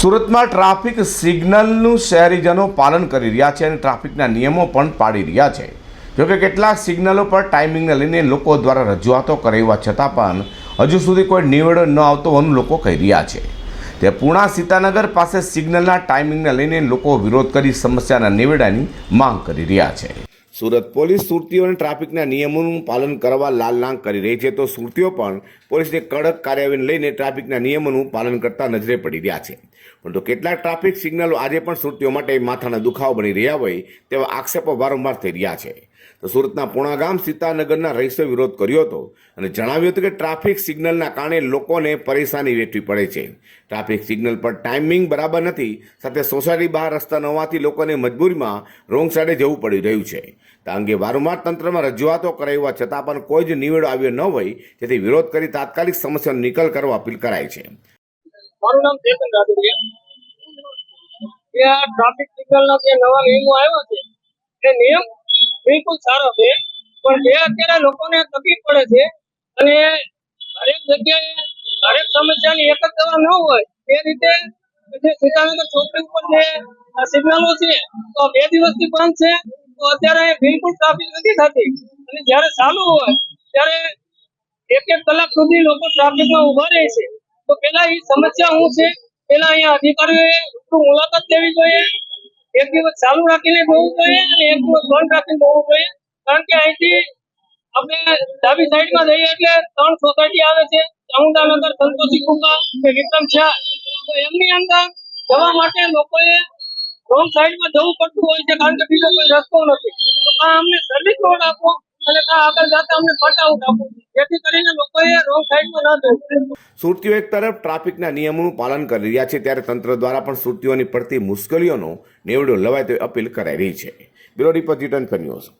સુરતમાં ટ્રાફિક સિગ્નલનું શહેરીજનો પાલન કરી રહ્યા છે અને ટ્રાફિકના નિયમો પણ પાડી રહ્યા છે. જોકે કેટલાક સિગ્નલો પર ટાઈમિંગને લઈને લોકો દ્વારા રજૂઆતો કરાવવા છતાં પણ હજુ સુધી કોઈ નિવેડો ન આવતો હોવાનું લોકો કહી રહ્યા છે. તે પૂણા સીતાનગર પાસે સિગ્નલના ટાઈમિંગને લઈને લોકો વિરોધ કરી સમસ્યાના નિવેડાની માંગ કરી રહ્યા છે. સુરત પોલીસ સુરતીઓને ટ્રાફિકના નિયમોનું પાલન કરવા લાલ લાંગ કરી રહી છે. તો સુરતીઓ પણ પોલીસને કડક કાર્યવાહીને લઈને ટ્રાફિકના નિયમોનું પાલન કરતા નજરે પડી રહ્યા છે. પરંતુ કેટલાક ટ્રાફિક સિગ્નલો આજે પણ સુરતીઓ માટે માથાના દુખાવો બની રહ્યા હોય તેવા આક્ષેપો વારંવાર થઈ રહ્યા છે. તો સુરતના પૂણાગામ સીતાનગરના રહીશો વિરોધ કર્યો હતો અને જણાવ્યું હતું કે ટ્રાફિક સિગ્નલના કારણે લોકોને પરેશાની વેઠવી પડે છે. ટ્રાફિક સિગ્નલ પર ટાઈમિંગ બરાબર નથી, સાથે સોસાયટી બહાર, રસ્તા ન હોવાથી લોકોને મજબૂરીમાં રોંગ સાઈડે જવું પડી રહ્યું છે. આ અંગે વારંવાર તંત્રમાં રજૂઆતો કરાવવા છતાં પણ કોઈ જ નિવેડો આવ્યો ન હોય તેથી વિરોધ કરી તાત્કાલિક સમસ્યાનો નિકાલ કરવા અપીલ કરાય છે. મારું નામ ચેતન ટ્રાફિક સિગ્નલ ના જે નવા નિયમો આવ્યો છે, એ નિયમ બિલકુલ સારો છે. પણ જે અત્યારે લોકોને તકલીફ પડે છે અને દરેક જગ્યાએ દરેક સમસ્યાની એક જ દવા ન હોય, એ રીતે જે સીતાનગર ચોકડી ઉપર જે સિગ્નલો છે, તો બે દિવસથી બંધ છે. તો અત્યારે બિલકુલ ટ્રાફિક નથી થતી. અને જ્યારે ચાલુ હોય, ત્યારે એક એક કલાક સુધી લોકો ટ્રાફિકમાં ઊભા રહે છે. તો પેલા એ સમસ્યા શું છે? પેલા અહીંયા અધિકારીઓએ મુલાકાત લેવી જોઈએ. એક દિવસ ચાલુ રાખીને જોવું જોઈએ અને એક દિવસ બંધ રાખીને જોવું જોઈએ. કારણ કે અહીંથી આપણે ડાબી સાઈડમાં જઈએ એટલે ત્રણ સોસાયટી આવે છે. ચામુંડાનગર સંતોષી કુકા કે વિક્રમ શાહ. તો એમની અંદર જવા માટે લોકોએ રોંગ સાઈડમાં જવું પડતું હોય છે, કારણ કે બીજો કોઈ રસ્તો નથી. તો આ અમને સર્વિસ રોડ આપો. સુરતીઓ એક તરફ ટ્રાફિકના નિયમોનું પાલન કરી રહ્યા છે, ત્યારે તંત્ર દ્વારા પણ સુરતીઓની પડતી મુશ્કેલીઓનો નેવડો લવાય તેવી અપીલ કરાઈ રહી છે. Bureau report return news.